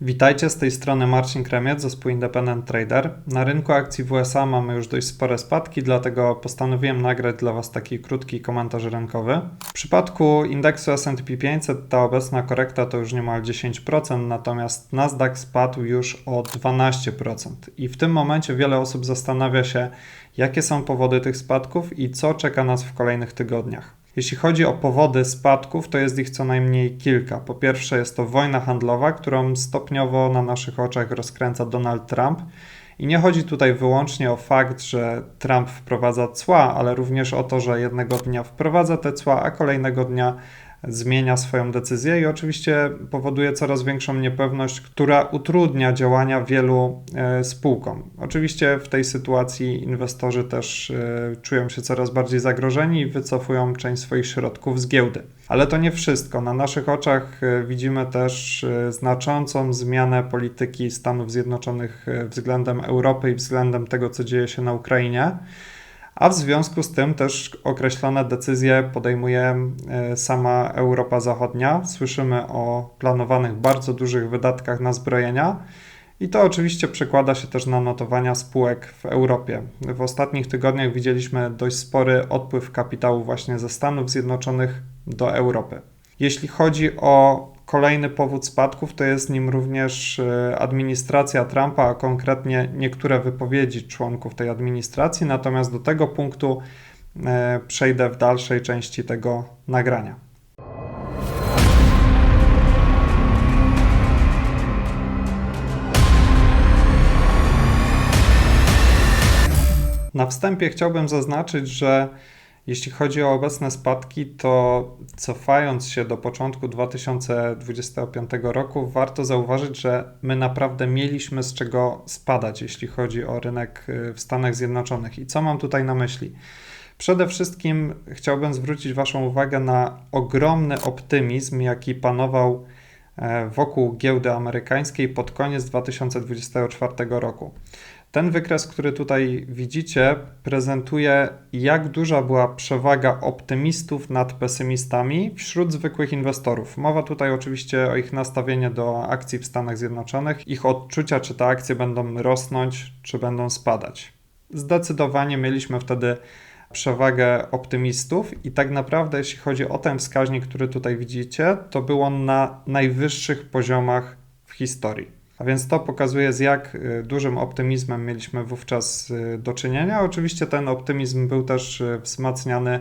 Witajcie, z tej strony Marcin Kremiec, zespół Independent Trader. Na rynku akcji w USA mamy już dość spore spadki, dlatego postanowiłem nagrać dla Was taki krótki komentarz rynkowy. W przypadku indeksu S&P 500 ta obecna korekta to już niemal 10%, natomiast Nasdaq spadł już o 12%. I w tym momencie wiele osób zastanawia się, jakie są powody tych spadków i co czeka nas w kolejnych tygodniach. Jeśli chodzi o powody spadków, to jest ich co najmniej kilka. Po pierwsze, jest to wojna handlowa, którą stopniowo na naszych oczach rozkręca Donald Trump. I nie chodzi tutaj wyłącznie o fakt, że Trump wprowadza cła, ale również o to, że jednego dnia wprowadza te cła, a kolejnego dnia zmienia swoją decyzję i oczywiście powoduje coraz większą niepewność, która utrudnia działania wielu e, spółkom. Oczywiście w tej sytuacji inwestorzy też e, czują się coraz bardziej zagrożeni i wycofują część swoich środków z giełdy. Ale to nie wszystko. Na naszych oczach e, widzimy też znaczącą zmianę polityki Stanów Zjednoczonych względem Europy i względem tego, co dzieje się na Ukrainie a w związku z tym też określone decyzje podejmuje e, sama Europa Zachodnia. Słyszymy o planowanych bardzo dużych wydatkach na zbrojenia. I to oczywiście przekłada się też na notowania spółek w Europie. W ostatnich tygodniach widzieliśmy dość spory odpływ kapitału właśnie ze Stanów Zjednoczonych do Europy. Jeśli chodzi o Kolejny powód spadków to jest nim również e, administracja Trumpa, a konkretnie niektóre wypowiedzi członków tej administracji. Natomiast do tego punktu e, przejdę w dalszej części tego nagrania. Na wstępie chciałbym zaznaczyć, że jeśli chodzi o obecne spadki, to cofając się do początku 2025 roku, warto zauważyć, że my naprawdę mieliśmy z czego spadać, jeśli chodzi o rynek y, w Stanach Zjednoczonych. I co mam tutaj na myśli? Przede wszystkim chciałbym zwrócić Waszą uwagę na ogromny optymizm, jaki panował e, wokół giełdy amerykańskiej pod koniec 2024 roku. Ten wykres, który tutaj widzicie, prezentuje, jak duża była przewaga optymistów nad pesymistami wśród zwykłych inwestorów. Mowa tutaj oczywiście o ich nastawieniu do akcji w Stanach Zjednoczonych, ich odczucia, czy te akcje będą rosnąć, czy będą spadać. Zdecydowanie mieliśmy wtedy przewagę optymistów i tak naprawdę, jeśli chodzi o ten wskaźnik, który tutaj widzicie, to był on na najwyższych poziomach w historii. A więc to pokazuje, z jak y, dużym optymizmem mieliśmy wówczas y, do czynienia. Oczywiście ten optymizm był też y, wzmacniany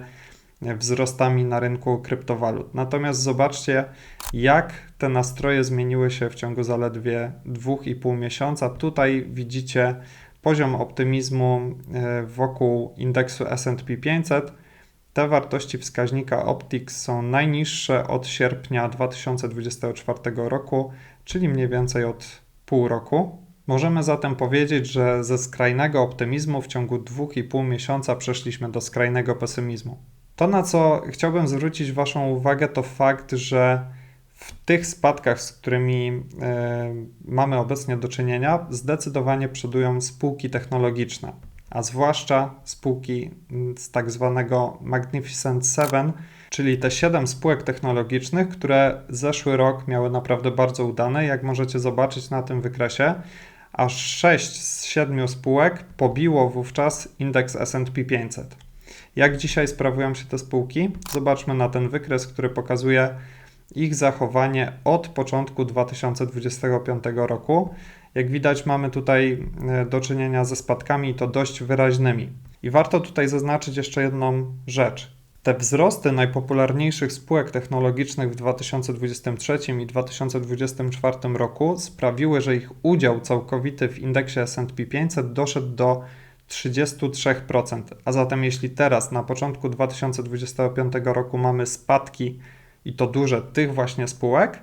wzrostami na rynku kryptowalut. Natomiast zobaczcie, jak te nastroje zmieniły się w ciągu zaledwie 2,5 miesiąca. Tutaj widzicie poziom optymizmu wokół indeksu SP 500. Te wartości wskaźnika Optics są najniższe od sierpnia 2024 roku, czyli mniej więcej od pół roku. Możemy zatem powiedzieć, że ze skrajnego optymizmu w ciągu 2,5 miesiąca przeszliśmy do skrajnego pesymizmu. To, na co chciałbym zwrócić Waszą uwagę, to fakt, że w tych spadkach, z którymi y, mamy obecnie do czynienia, zdecydowanie przodują spółki technologiczne, a zwłaszcza spółki z tak zwanego Magnificent Seven, czyli te 7 spółek technologicznych, które zeszły rok miały naprawdę bardzo udane. Jak możecie zobaczyć na tym wykresie, aż 6 z 7 spółek pobiło wówczas indeks SP 500. Jak dzisiaj sprawują się te spółki? Zobaczmy na ten wykres, który pokazuje ich zachowanie od początku 2025 roku. Jak widać, mamy tutaj e, do czynienia ze spadkami i to dość wyraźnymi. I warto tutaj zaznaczyć jeszcze jedną rzecz. Te wzrosty najpopularniejszych spółek technologicznych w 2023 i 2024 roku sprawiły, że ich udział całkowity w indeksie SP 500 doszedł do 33%. A zatem, jeśli teraz na początku 2025 roku mamy spadki i to duże tych właśnie spółek,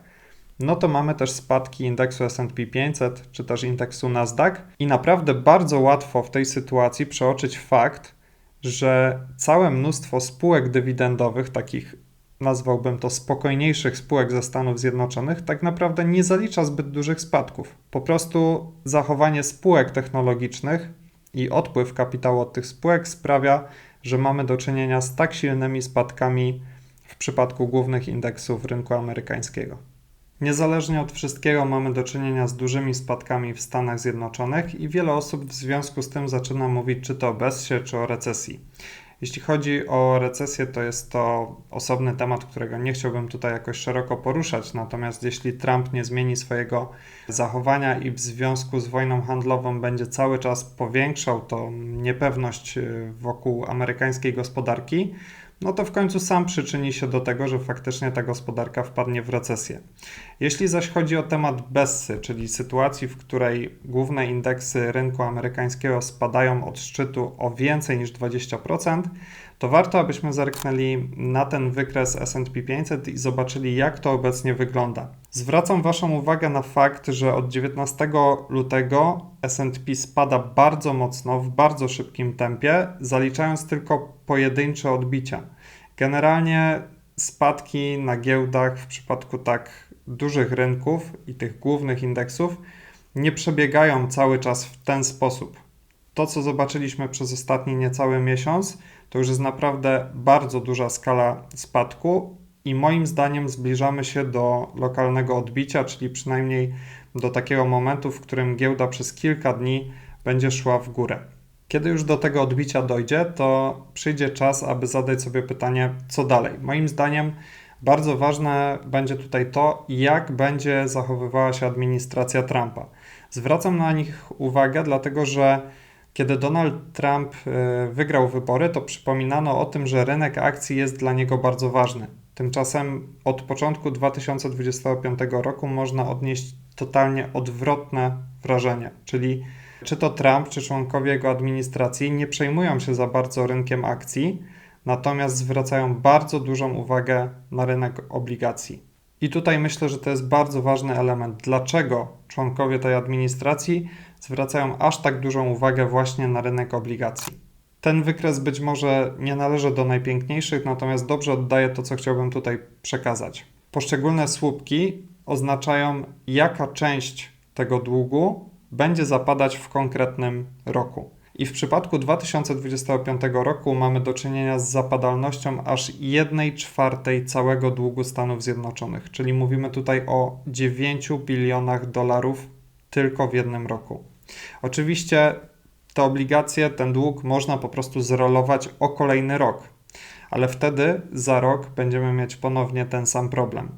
no to mamy też spadki indeksu SP 500 czy też indeksu Nasdaq i naprawdę bardzo łatwo w tej sytuacji przeoczyć fakt, że całe mnóstwo spółek dywidendowych, takich nazwałbym to spokojniejszych spółek ze Stanów Zjednoczonych, tak naprawdę nie zalicza zbyt dużych spadków. Po prostu zachowanie spółek technologicznych i odpływ kapitału od tych spółek sprawia, że mamy do czynienia z tak silnymi spadkami w przypadku głównych indeksów rynku amerykańskiego. Niezależnie od wszystkiego mamy do czynienia z dużymi spadkami w Stanach Zjednoczonych i wiele osób w związku z tym zaczyna mówić czy to o bezsie, czy o recesji. Jeśli chodzi o recesję, to jest to osobny temat, którego nie chciałbym tutaj jakoś szeroko poruszać. Natomiast jeśli Trump nie zmieni swojego zachowania i w związku z wojną handlową będzie cały czas powiększał tą niepewność y, wokół amerykańskiej gospodarki, no to w końcu sam przyczyni się do tego, że faktycznie ta gospodarka wpadnie w recesję. Jeśli zaś chodzi o temat Bessy, czyli sytuacji, w której główne indeksy rynku amerykańskiego spadają od szczytu o więcej niż 20%, to warto, abyśmy zerknęli na ten wykres S&P 500 i zobaczyli, jak to obecnie wygląda. Zwracam Waszą uwagę na fakt, że od 19 lutego S&P spada bardzo mocno, w bardzo szybkim tempie, zaliczając tylko pojedyncze odbicia. Generalnie spadki na giełdach w przypadku tak dużych rynków i tych głównych indeksów nie przebiegają cały czas w ten sposób. To, co zobaczyliśmy przez ostatni niecały miesiąc, to już jest naprawdę bardzo duża skala spadku i moim zdaniem zbliżamy się do lokalnego odbicia, czyli przynajmniej do takiego momentu, w którym giełda przez kilka dni będzie szła w górę. Kiedy już do tego odbicia dojdzie, to przyjdzie czas, aby zadać sobie pytanie, co dalej. Moim zdaniem bardzo ważne będzie tutaj to, jak będzie zachowywała się administracja Trumpa. Zwracam na nich uwagę, dlatego że kiedy Donald Trump e, wygrał wybory, to przypominano o tym, że rynek akcji jest dla niego bardzo ważny. Tymczasem od początku 2025 roku można odnieść totalnie odwrotne wrażenie, czyli czy to Trump, czy członkowie jego administracji nie przejmują się za bardzo rynkiem akcji, natomiast zwracają bardzo dużą uwagę na rynek obligacji. I tutaj myślę, że to jest bardzo ważny element. Dlaczego członkowie tej administracji zwracają aż tak dużą uwagę właśnie na rynek obligacji? Ten wykres być może nie należy do najpiękniejszych, natomiast dobrze oddaje to, co chciałbym tutaj przekazać. Poszczególne słupki oznaczają, jaka część tego długu będzie zapadać w konkretnym roku. I w przypadku 2025 roku mamy do czynienia z zapadalnością aż 1 czwartej całego długu Stanów Zjednoczonych, czyli mówimy tutaj o 9 bilionach dolarów tylko w jednym roku. Oczywiście te obligacje, ten dług można po prostu zrolować o kolejny rok ale wtedy za rok będziemy mieć ponownie ten sam problem.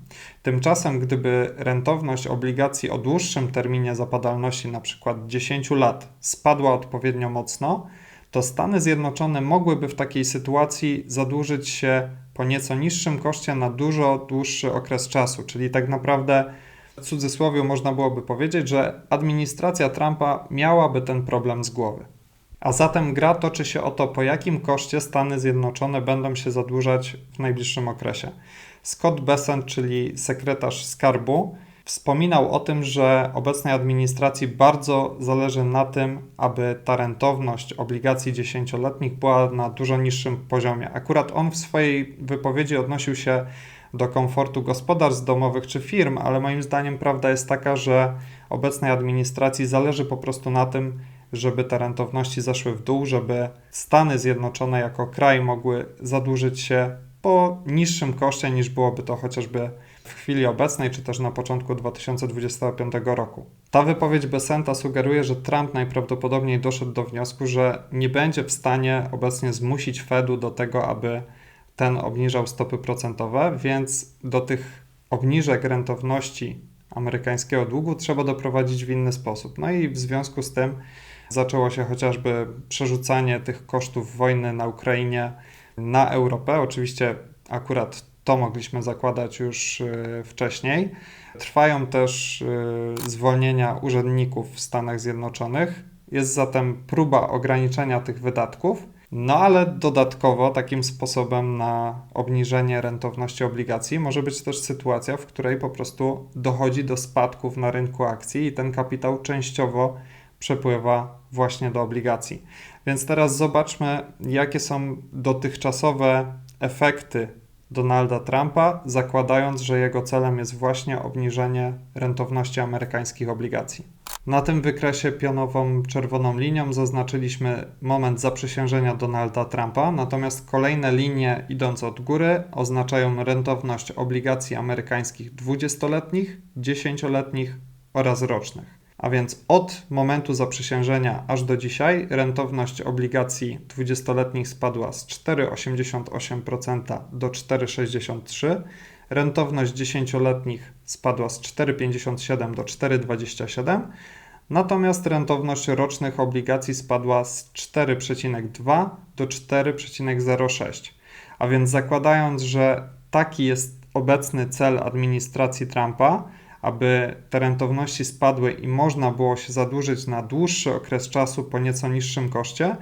Tymczasem, gdyby rentowność obligacji o dłuższym terminie zapadalności, np. 10 lat, spadła odpowiednio mocno, to Stany Zjednoczone mogłyby w takiej sytuacji zadłużyć się po nieco niższym koszcie na dużo dłuższy okres czasu, czyli tak naprawdę w cudzysłowie można byłoby powiedzieć, że administracja Trumpa miałaby ten problem z głowy. A zatem gra toczy się o to, po jakim koszcie Stany Zjednoczone będą się zadłużać w najbliższym okresie. Scott Bessent, czyli sekretarz skarbu, wspominał o tym, że obecnej administracji bardzo zależy na tym, aby ta rentowność obligacji dziesięcioletnich była na dużo niższym poziomie. Akurat on w swojej wypowiedzi odnosił się do komfortu gospodarstw domowych czy firm, ale moim zdaniem prawda jest taka, że obecnej administracji zależy po prostu na tym, żeby te rentowności zeszły w dół, żeby Stany Zjednoczone jako kraj mogły zadłużyć się po niższym koszcie niż byłoby to chociażby w chwili obecnej, czy też na początku 2025 roku. Ta wypowiedź Besenta sugeruje, że Trump najprawdopodobniej doszedł do wniosku, że nie będzie w stanie obecnie zmusić Fedu do tego, aby ten obniżał stopy procentowe, więc do tych obniżek rentowności amerykańskiego długu trzeba doprowadzić w inny sposób. No i w związku z tym Zaczęło się chociażby przerzucanie tych kosztów wojny na Ukrainie na Europę. Oczywiście akurat to mogliśmy zakładać już y, wcześniej. Trwają też y, zwolnienia urzędników w Stanach Zjednoczonych. Jest zatem próba ograniczenia tych wydatków. No ale dodatkowo takim sposobem na obniżenie rentowności obligacji może być też sytuacja, w której po prostu dochodzi do spadków na rynku akcji i ten kapitał częściowo przepływa właśnie do obligacji. Więc teraz zobaczmy, jakie są dotychczasowe efekty Donalda Trumpa, zakładając, że jego celem jest właśnie obniżenie rentowności amerykańskich obligacji. Na tym wykresie pionową czerwoną linią zaznaczyliśmy moment zaprzysiężenia Donalda Trumpa, natomiast kolejne linie idące od góry oznaczają rentowność obligacji amerykańskich 20-letnich, 10-letnich oraz rocznych. A więc od momentu zaprzysiężenia aż do dzisiaj rentowność obligacji 20-letnich spadła z 4,88% do 4,63%, rentowność 10-letnich spadła z 4,57 do 4,27, natomiast rentowność rocznych obligacji spadła z 4,2 do 4,06. A więc zakładając, że taki jest obecny cel administracji Trumpa, aby te rentowności spadły i można było się zadłużyć na dłuższy okres czasu po nieco niższym koszcie,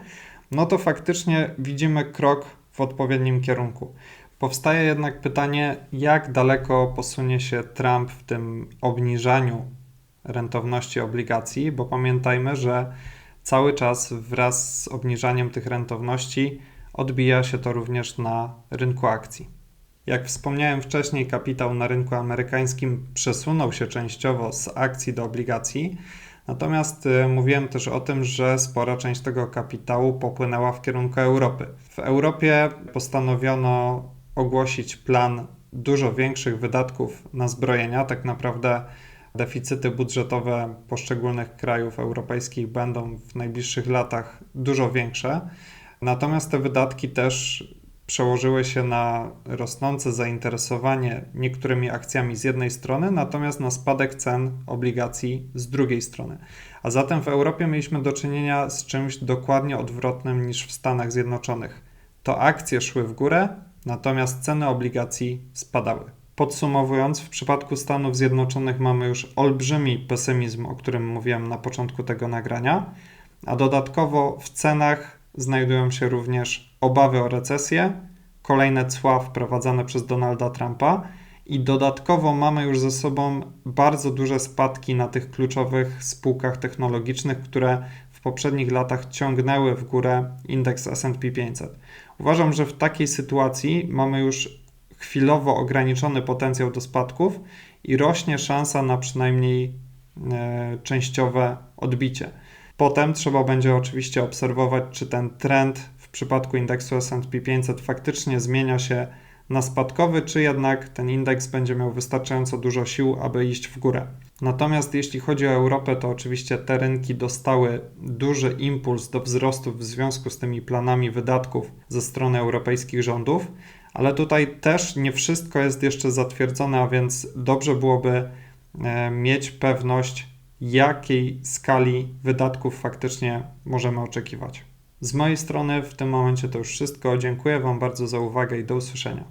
no to faktycznie widzimy krok w odpowiednim kierunku. Powstaje jednak pytanie, jak daleko posunie się Trump w tym obniżaniu rentowności obligacji, bo pamiętajmy, że cały czas wraz z obniżaniem tych rentowności odbija się to również na rynku akcji. Jak wspomniałem wcześniej, kapitał na rynku amerykańskim przesunął się częściowo z akcji do obligacji, natomiast y, mówiłem też o tym, że spora część tego kapitału popłynęła w kierunku Europy. W Europie postanowiono ogłosić plan dużo większych wydatków na zbrojenia. Tak naprawdę deficyty budżetowe poszczególnych krajów europejskich będą w najbliższych latach dużo większe. Natomiast te wydatki też przełożyły się na rosnące zainteresowanie niektórymi akcjami z jednej strony, natomiast na spadek cen obligacji z drugiej strony. A zatem w Europie mieliśmy do czynienia z czymś dokładnie odwrotnym niż w Stanach Zjednoczonych. To akcje szły w górę, natomiast ceny obligacji spadały. Podsumowując, w przypadku Stanów Zjednoczonych mamy już olbrzymi pesymizm, o którym mówiłem na początku tego nagrania, a dodatkowo w cenach znajdują się również obawy o recesję, kolejne cła wprowadzane przez Donalda Trumpa i dodatkowo mamy już ze sobą bardzo duże spadki na tych kluczowych spółkach technologicznych, które w poprzednich latach ciągnęły w górę indeks SP 500. Uważam, że w takiej sytuacji mamy już chwilowo ograniczony potencjał do spadków i rośnie szansa na przynajmniej e, częściowe odbicie. Potem trzeba będzie oczywiście obserwować, czy ten trend przypadku indeksu SP 500 faktycznie zmienia się na spadkowy, czy jednak ten indeks będzie miał wystarczająco dużo sił, aby iść w górę. Natomiast jeśli chodzi o Europę, to oczywiście te rynki dostały duży impuls do wzrostu w związku z tymi planami wydatków ze strony europejskich rządów, ale tutaj też nie wszystko jest jeszcze zatwierdzone, a więc dobrze byłoby e, mieć pewność, jakiej skali wydatków faktycznie możemy oczekiwać. Z mojej strony w tym momencie to już wszystko. Dziękuję Wam bardzo za uwagę i do usłyszenia.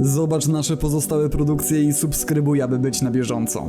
Zobacz nasze pozostałe produkcje i subskrybuj, aby być na bieżąco.